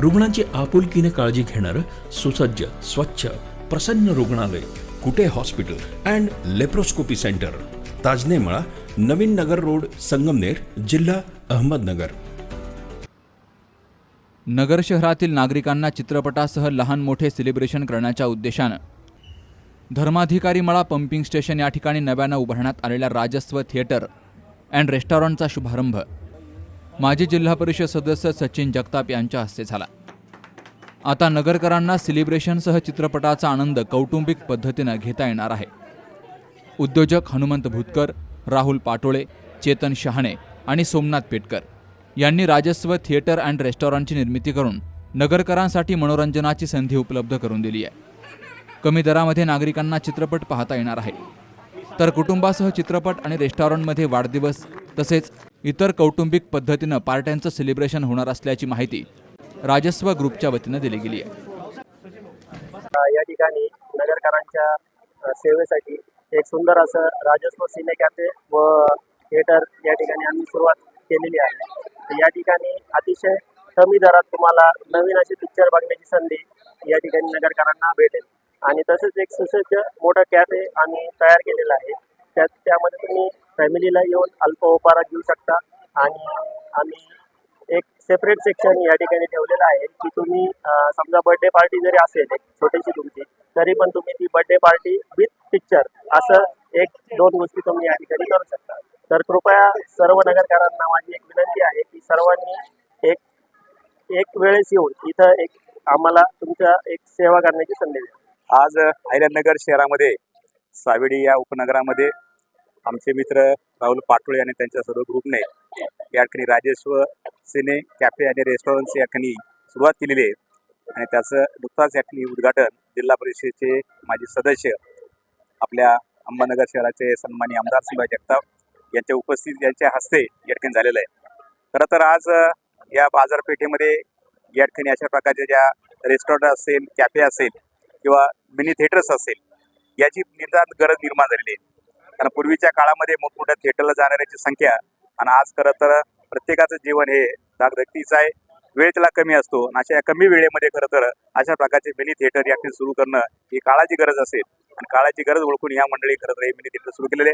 रुग्णांची आपुलकीने काळजी घेणारं सुसज्ज स्वच्छ प्रसन्न रुग्णालय Kute hospital and laparoscopy centre Tajnemala Navin Nagar road Sangamner जिल्हा अहमदनगर. नगर शहरातील नागरिकांना चित्रपटासह लहान मोठे सेलिब्रेशन करण्याच्या उद्देशानं धर्माधिकारी मळा पंपिंग स्टेशन या ठिकाणी नव्यानं उभारण्यात आलेल्या राजस्व थिएटर अँड रेस्टॉरंटचा शुभारंभ माजी जिल्हा परिषद सदस्य सचिन जगताप यांच्या हस्ते झाला. आता नगरकरांना सेलिब्रेशनसह चित्रपटाचा आनंद कौटुंबिक पद्धतीनं घेता येणार आहे. उद्योजक हनुमंत भूतकर राहुल पाटोळे चेतन शहाणे आणि सोमनाथ पेटकर यांनी राजस्व थिएटर अँड रेस्टॉरंटची निर्मिती करून नगरकरांसाठी मनोरंजनाची संधी उपलब्ध करून दिली आहे. कमी दरामध्ये नागरिकांना चित्रपट पाहता येणार आहे. तर कुटुंबासह चित्रपट आणि रेस्टॉरंटमध्ये वाढदिवस तसेच इतर कौटुंबिक पद्धतीनं पार्ट्यांचं सेलिब्रेशन होणार असल्याची माहिती राजस्व ग्रुपच्या वतीनं दिली गेली आहे. या ठिकाणी नगरकरांच्या सेवेसाठी एक सुंदर असं राजस्व सिने कॅफे व थिएटर या ठिकाणी आम्ही सुरुवात केलेली आहे. तर या ठिकाणी अतिशय कमी दरात तुम्हाला नवीन असे पिक्चर बघण्याची संधी या ठिकाणी नगरकरांना भेटेल. आणि तसेच एक सुसज्ज मोठं कॅफे आम्ही तयार केलेलं आहे. त्यात त्यामध्ये तुम्ही फॅमिलीला येऊन अल्प उपारा घेऊ शकता. आणि आम्ही एक सेपरेट सेक्शन या ठिकाणी ठेवलेलं आहे की तुम्ही समजा बर्थडे पार्टी जरी असेल एक छोटीशी तुमची तरी पण तुम्ही ती बर्थडे पार्टी विथ पिक्चर असं एक दोन गोष्टी तुम्ही या ठिकाणी करू शकता. तर कृपया सर्व नगरकरांना माझी एक विनंती आहे की सर्वांनी एक एक वेळेस येऊन इथं एक आम्हाला तुमच्या एक सेवा करण्याची संधी द्या. आज अहिल्यानगर शहरामध्ये सावेडी या उपनगरामध्ये आमचे मित्र राहुल पाटोळे आणि त्यांच्या सर्व ग्रुपने या ठिकाणी राजेश्वर सिने कॅफे आणि रेस्टॉरंटची या ठिकाणी सुरुवात केलेली आहे. आणि त्याचं नुकताच या ठिकाणी उद्घाटन जिल्हा परिषदेचे माजी सदस्य आपल्या अंबानगर शहराचे सन्मानी आमदार शिवाय जगताप यांच्या उपस्थित यांच्या हस्ते या ठिकाणी झालेलं आहे. खरं तर आज या बाजारपेठेमध्ये या ठिकाणी अशा प्रकारच्या ज्या रेस्टॉरंट असेल कॅफे असेल किंवा मिनी थिएटर्स असेल याची निदान गरज निर्माण झालेली आहे. कारण पूर्वीच्या काळामध्ये मोठमोठ्या थिएटरला जाणाऱ्याची संख्या आणि आज खरं तर प्रत्येकाचं जीवन हे धाकधकीचं आहे. वेळ त्याला कमी असतो आणि अशा या कमी वेळेमध्ये खरं तर अशा प्रकारचे मिनी थिएटर या ठिकाणी सुरू करणं ही काळाची गरज असेल. आणि काळाची गरज ओळखून ह्या मंडळी खरं तर हे मिनी थिएटर सुरू केलेले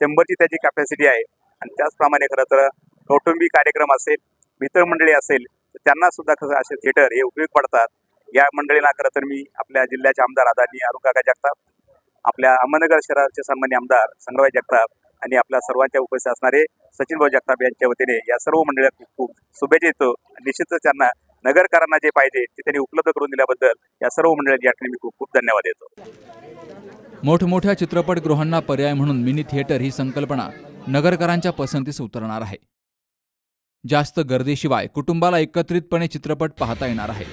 शंभरची त्याची कॅपॅसिटी आहे. आणि त्याचप्रमाणे खरं तर कौटुंबिक कार्यक्रम असेल मित्रमंडळी असेल तर त्यांना सुद्धा खरं असे थिएटर हे उपयोग पडतात. या मंडळीला खरं तर मी आपल्या जिल्ह्याचे आमदार आदरणीय अरुण काका जगताप आपल्या अहमदनगर शहराचे सन्मान्य आमदार संग्रवाई जगताप आणि आपल्या सर्वांच्या उपस्थित असणारे सचिन भाऊ जगताप यांच्या वतीने या सर्व मंडळात खूप खूप शुभेच्छा देतो. निश्चितच त्यांना नगरकरांना जे पाहिजे ते त्यांनी उपलब्ध करून दिल्याबद्दल या सर्व मंडळांच्या ठिकाणी मी खूप खूप धन्यवाद देतो. मोठमोठ्या चित्रपटगृहांना पर्याय म्हणून मिनी थिएटर ही संकल्पना नगरकरांच्या पसंतीस उतरणार आहे. जास्त गर्दीशिवाय कुटुंबाला एकत्रितपणे चित्रपट पाहता येणार आहे.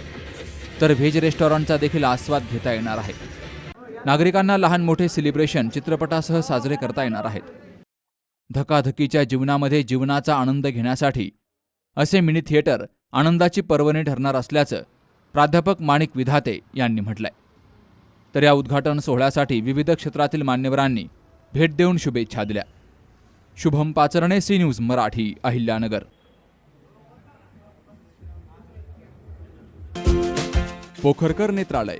तर व्हेज रेस्टॉरंटचा देखील आस्वाद घेता येणार आहे. नागरिकांना लहान मोठे सेलिब्रेशन चित्रपटासह साजरे करता येणार आहेत. धकाधकीच्या जीवनामध्ये जीवनाचा आनंद घेण्यासाठी असे मिनी थिएटर आनंदाची पर्वणी ठरणार असल्याचं प्राध्यापक माणिक विधाते यांनी म्हटलंय. तर या उद्घाटन सोहळ्यासाठी विविध क्षेत्रातील मान्यवरांनी भेट देऊन शुभेच्छा दिल्या. Shubham Pacharne C news Marathi Ahilyanagar. Pokharkar नेत्रालय.